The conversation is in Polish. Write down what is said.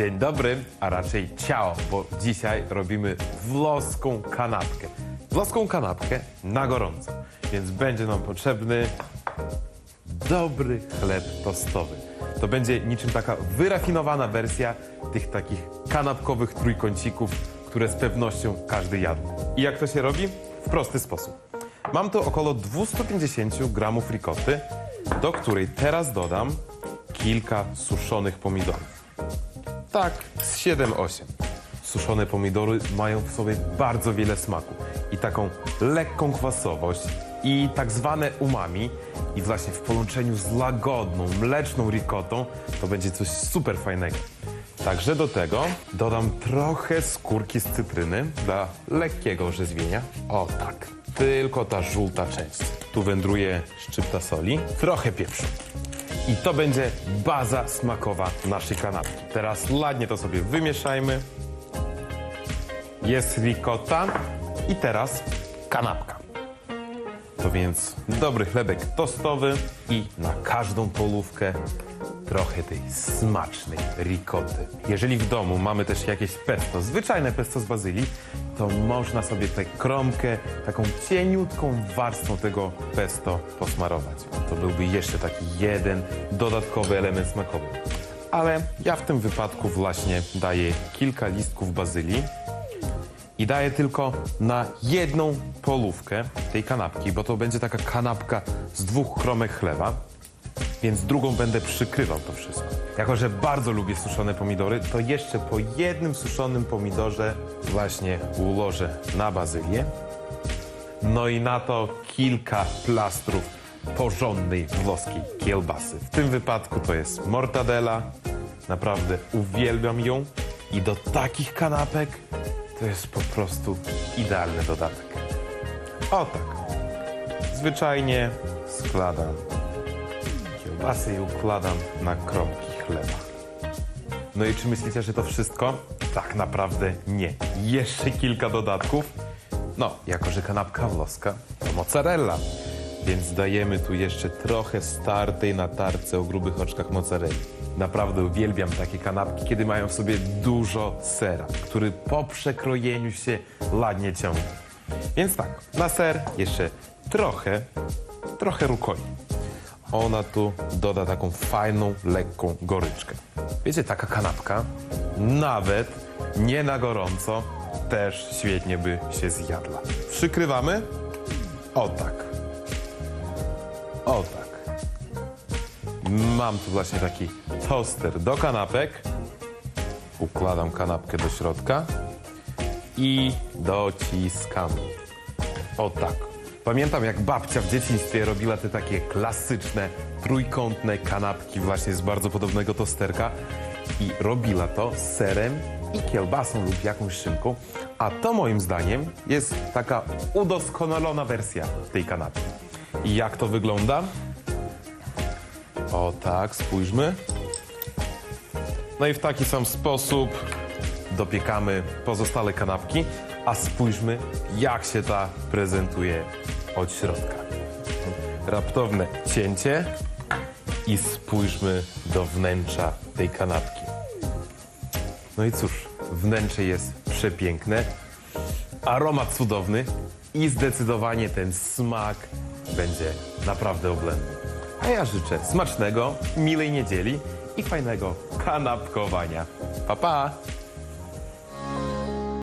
Dzień dobry, a raczej ciao, bo dzisiaj robimy włoską kanapkę. Włoską kanapkę na gorąco, więc będzie nam potrzebny dobry chleb tostowy. To będzie niczym taka wyrafinowana wersja tych takich kanapkowych trójkącików, które z pewnością każdy jadł. I jak to się robi? W prosty sposób. Mam tu około 250 gramów ricoty, do której teraz dodam kilka suszonych pomidorów. Tak, z 7-8. Suszone pomidory mają w sobie bardzo wiele smaku i taką lekką kwasowość i tak zwane umami i właśnie w połączeniu z łagodną, mleczną ricotą to będzie coś super fajnego. Także do tego dodam trochę skórki z cytryny dla lekkiego orzeźwienia. O tak, tylko ta żółta część. Tu wędruje szczypta soli, trochę pieprzu. I to będzie baza smakowa naszej kanapki. Teraz ładnie to sobie wymieszajmy. Jest ricotta i teraz kanapka. To więc dobry chlebek tostowy i na każdą polówkę trochę tej smacznej ricoty. Jeżeli w domu mamy też jakieś pesto, zwyczajne pesto z bazylii, to można sobie tę kromkę taką cieniutką warstwą tego pesto posmarować. To byłby jeszcze taki jeden dodatkowy element smakowy. Ale ja w tym wypadku właśnie daję kilka listków bazylii i daję tylko na jedną polówkę tej kanapki, bo to będzie taka kanapka z dwóch kromek chleba, więc drugą będę przykrywał to wszystko. Jako, że bardzo lubię suszone pomidory, to jeszcze po jednym suszonym pomidorze właśnie ułożę na bazylię. No i na to kilka plastrów porządnej włoskiej kielbasy. W tym wypadku to jest mortadela. Naprawdę uwielbiam ją i do takich kanapek to jest po prostu idealny dodatek. O tak. Zwyczajnie składam kiełbasy i układam na kromki chleba. No i czy myślicie, że to wszystko? Tak naprawdę nie. Jeszcze kilka dodatków. No, jako że kanapka włoska, to mozzarella. Więc dajemy tu jeszcze trochę startej na tarce o grubych oczkach mozzarelli. Naprawdę uwielbiam takie kanapki, kiedy mają w sobie dużo sera, który po przekrojeniu się ładnie ciągnie. Więc tak, na ser jeszcze trochę, trochę rukoli. Ona tu doda taką fajną, lekką goryczkę. Wiecie, taka kanapka, nawet nie na gorąco, też świetnie by się zjadła. Przykrywamy. O tak. O tak. Mam tu właśnie taki toster do kanapek. Układam kanapkę do środka i dociskam. O tak. Pamiętam jak babcia w dzieciństwie robiła te takie klasyczne, trójkątne kanapki właśnie z bardzo podobnego tosterka i robiła to z serem i kiełbasą lub jakąś szynką, a to moim zdaniem jest taka udoskonalona wersja tej kanapki. I jak to wygląda? O tak, spójrzmy. No i w taki sam sposób dopiekamy pozostałe kanapki, a spójrzmy, jak się ta prezentuje od środka. Raptowne cięcie i spójrzmy do wnętrza tej kanapki. No i cóż, wnętrze jest przepiękne, aromat cudowny i zdecydowanie ten smak będzie naprawdę oblędny. A ja życzę smacznego, milej niedzieli i fajnego kanapkowania. Pa, pa!